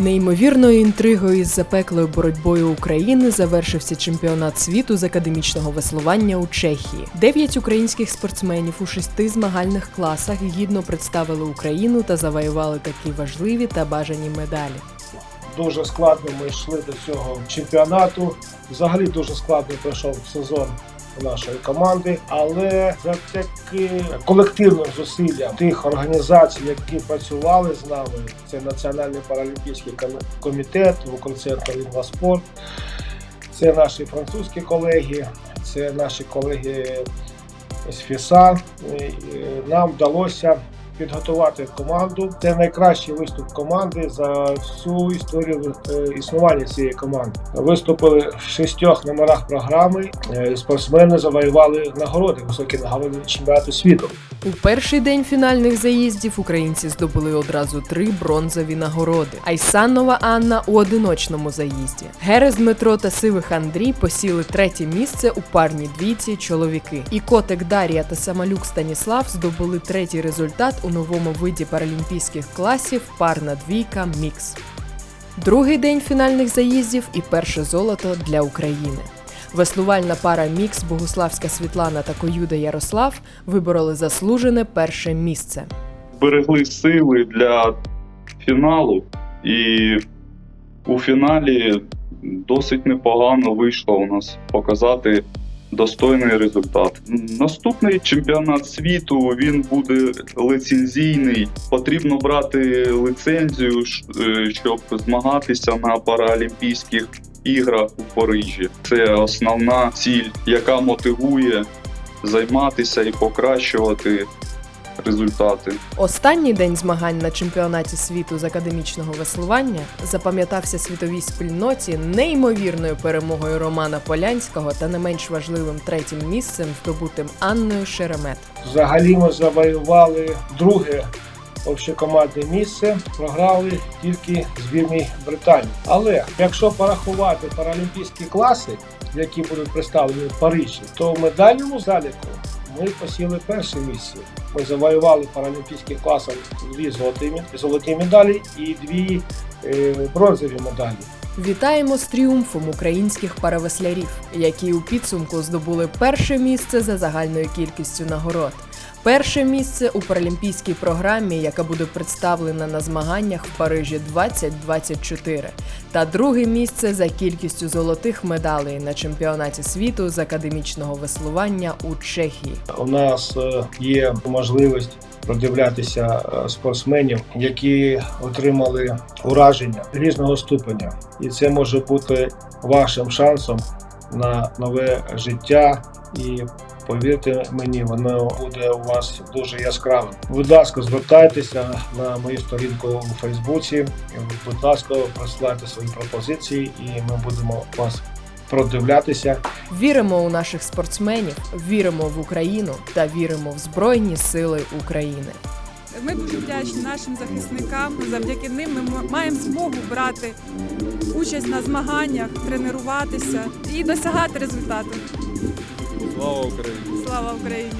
Неймовірною інтригою із запеклою боротьбою України завершився чемпіонат світу з академічного веслування у Чехії. Дев'ять українських спортсменів у шести змагальних класах гідно представили Україну та завоювали такі важливі та бажані медалі. Дуже складно ми йшли до цього чемпіонату. Взагалі дуже складно пройшов сезон нашої команди, але завдяки колективним зусиллям тих організацій, які працювали з нами, це Національний паралімпійський ком- комітет, Укрцентр «Інваспорт», це наші французькі колеги, це наші колеги з ФІСА. Е, Нам вдалося підготувати команду. Це найкращий виступ команди за всю історію е, існування цієї команди. Виступили в шістьох номерах програми. Е, Спортсмени завоювали нагороди, високі нагороди чемпіонату світу. У перший день фінальних заїздів українці здобули одразу три бронзові нагороди. Айсанова Анна у одиночному заїзді. Герес Дмитро та Сивих Андрій посіли третє місце у парній двійці чоловіки. І Котик Дар'я та Самалюк Станіслав здобули третій результат у новому виді паралімпійських класів парна двійка мікс. Другий день фінальних заїздів і перше золото для України. Веслувальна пара Мікс Богуславська Світлана та Коюда Ярослав вибороли заслужене перше місце. берегли сили для фіналу, і у фіналі досить непогано вийшло у нас показати достойний результат. Наступний чемпіонат світу він буде лицензійний. Потрібно брати лицензію, е, щоб змагатися на Паралімпійських іграх у Парижі. Це основна ціль, яка мотивує займатися і покращувати результати. Останній день змагань на чемпіонаті світу з академічного веслування запам'ятався світовій спільноті неймовірною перемогою Романа Полянського та не менш важливим третім місцем, здобутим Анною Шеремет. Взагалі ми завоювали друге общекомандне місце, програли тільки збірній Британії. Але якщо порахувати паралімпійські класи, які будуть представлені в Парижі, то в медальному заліку ми посіли перше місце. Ми завоювали в паралімпійських класах дві золоті, золоті медалі і дві е, бронзові медалі. Вітаємо з тріумфом українських паравеслярів, які у підсумку здобули перше місце за загальною кількістю нагород. Перше місце у паралімпійській програмі, яка буде представлена на змаганнях в Парижі 2024, та друге місце за кількістю золотих медалей на чемпіонаті світу з академічного веслування у Чехії. У нас е, є можливість продивлятися е, спортсменів, які отримали ураження різного ступеня, і це може бути вашим шансом на нове життя. І повірте мені, воно буде у вас дуже яскравим. Будь ласка, звертайтеся на мою сторінку у Фейсбуці. Будь ласка, присилайте свої пропозиції, і ми будемо вас продивлятися. Віримо у наших спортсменів, віримо в Україну та віримо в Збройні Сили України. Ми дуже вдячні нашим захисникам. Завдяки ним ми маємо змогу брати участь на змаганнях, тренуватися і досягати результату. Слава Україні! Слава Україні!